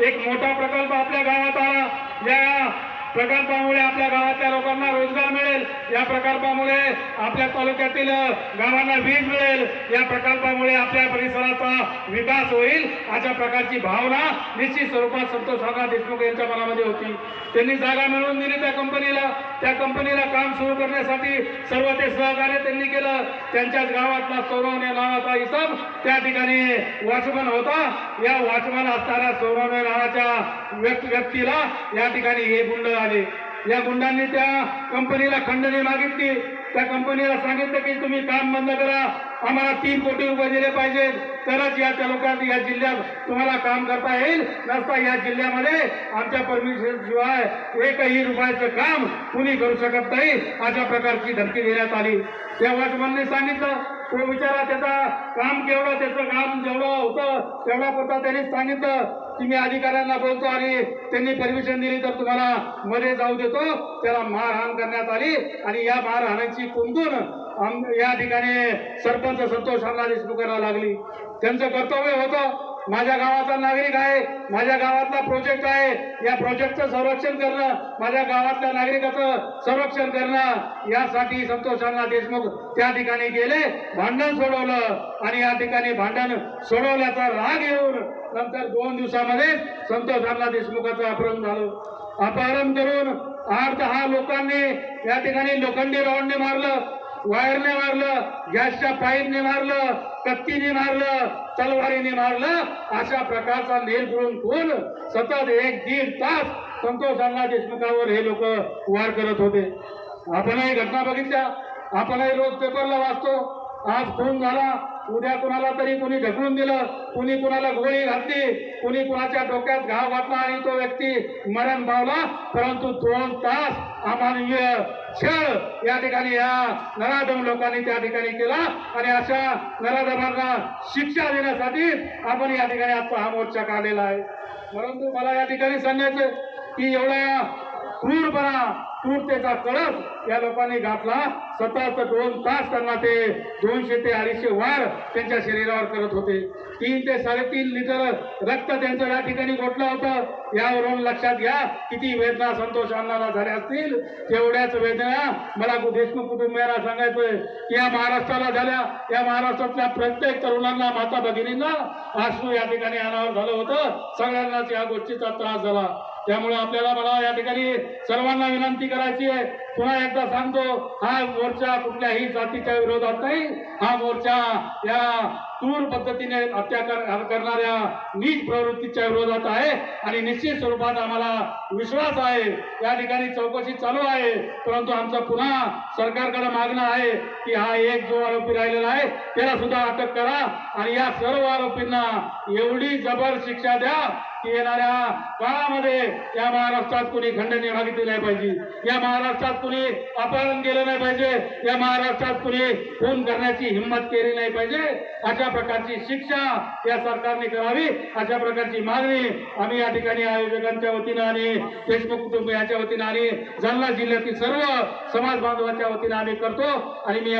एक मोठा प्रकल्प आपल्या गावात आला. या प्रकल्पामुळे आपल्या गावातल्या लोकांना रोजगार मिळेल. या प्रकल्पामुळे आपल्या तालुक्यातील गावांना वीज मिळेल. या प्रकल्पामुळे आपल्या परिसराचा विकास होईल अशा प्रकारची भावना निश्चित स्वरूपात संतोष राणा देशमुख यांच्या मनामध्ये होती. त्यांनी जागा मिळवून दिली त्या कंपनीला. त्या कंपनीला काम सुरू करण्यासाठी सर्व ते सहकार्य त्यांनी केलं. त्यांच्याच गावातला सोनवणे नावाचा इसम त्या ठिकाणी वॉचमन होता. या वॉचमन असणाऱ्या सोनवणे नावाच्या व्यक्तीला या ठिकाणी हे गुंड आले या गुंडांनी त्या कंपनीला खंडणी मागितली. त्या कंपनीला सांगितलं की तुम्ही काम बंद करा. आम्हाला तीन कोटी रुपये दिले पाहिजेत तरच या तालुक्यात या जिल्ह्यात तुम्हाला काम करता येईल. नसता या जिल्ह्यामध्ये आमच्या परमिशन शिवाय एकही रुपयाचं काम कुणी करू शकत नाही. अशा प्रकारची धमकी देण्यात आली. त्या वॉचमनने सांगितलं तो विचारा त्याचा काम केवढं त्याचं काम जेवढं होतं तेवढा पुरता त्यांनी सांगितलं. की मी अधिकाऱ्यांना बोलतो आणि त्यांनी परमिशन दिली तर तुम्हाला मध्ये जाऊ देतो. त्याला मारहाण करण्यात आली आणि या मारहाणाची कुंदून या ठिकाणी सरपंच संतोष अण्णा देशमुखांना लागली. त्यांचं कर्तव्य होतं. माझ्या गावाचा नागरिक आहे. माझ्या गावातला प्रोजेक्ट आहे. या प्रोजेक्टचं संरक्षण करणं माझ्या गावातल्या नागरिकाचं संरक्षण करणं यासाठी संतोष अण्णा देशमुख त्या ठिकाणी गेले भांडण सोडवलं आणि या ठिकाणी भांडण सोडवल्याचा राग येऊन नंतर दोन दिवसामध्ये संतोष अण्णा देशमुखाचं अपहरण झालं. अपहरण करून आठ दहा लोकांनी या ठिकाणी लोखंडी रॉडने मारलं वायरने मारलं गॅसच्या पाईपने मारलं कत्तीने मारलं तलवारीने मारलं अशा प्रकारचा नेल करून खून सतत एक दीड तास संतोष अण्णा देशमुखावर हे लोक वार करत होते. आपणही घटना बघितल्या. आपणही रोज पेपरला वाचतो. आज खून झाला. उद्या कुणाला तरी कुणी ढकलून दिलं कुणी कुणाला गोळी घातली कुणी कुणाच्या डोक्यात घाव घातला आणि तो व्यक्ती मरण पावला परंतु दोन तास अमानवीय छळ या ठिकाणी या नराधम लोकांनी त्या ठिकाणी केला आणि अशा नराधमांना शिक्षा देण्यासाठी आपण या ठिकाणी आजचा हा मोर्चा काढलेला आहे. परंतु मला या ठिकाणी सांगायचं की एवढ्या क्रूरपणा क्रूरतेचा कळस या लोकांनी घातला. सतत दोन तास त्यांना ते दोनशे ते अडीचशे वार त्यांच्या शरीरावर करत होते. तीन ते साडेतीन लिटर रक्त त्यांचं या ठिकाणी गोठलं होतं. यावरून लक्षात घ्या किती वेदना संतोष अण्णाला झाल्या असतील. तेवढ्याच वेदना मला देशमुख कुटुंबियांना सांगायचंय. की या महाराष्ट्राला झाल्या. या महाराष्ट्रातल्या प्रत्येक तरुणांना माता भगिनींना आश्रू या ठिकाणी अनावर झालं होतं. सगळ्यांनाच या गोष्टीचा त्रास झाला. त्यामुळे आपल्याला मला या ठिकाणी सर्वांना विनंती करायची आहे पुन्हा एकदा सांगतो हा मोर्चा कुठल्याही जातीच्या विरोधात नाही. हा मोर्चा या क्रूर पद्धतीने अत्याचार करणाऱ्या नीच प्रवृत्तीच्या विरोधात आहे. आणि निश्चित स्वरूपात आम्हाला विश्वास आहे. या ठिकाणी चौकशी चालू आहे. परंतु आमचं पुन्हा सरकारकडे मागणं आहे की हा एक जो आरोपी राहिलेला आहे त्याला सुद्धा अटक करा. आणि या सर्व आरोपींना एवढी जबर शिक्षा द्या की येणाऱ्या काळामध्ये या महाराष्ट्रात कुणी खंडणी मागितली नाही पाहिजे. या महाराष्ट्रात कुणी अपहरण केलं नाही पाहिजे या महाराष्ट्रात कुणी खून करण्याची हिंमत केली नाही पाहिजे अशा प्रकारची शिक्षा या सरकारने करावी अशा प्रकारची मागणी आम्ही या ठिकाणी आयोजकांच्या वतीनं आणि देशमुख कुटुंबियांच्या वतीनं आणि जालना जिल्ह्यातील सर्व समाज बांधवांच्या वतीनं आम्ही करतो आणि मी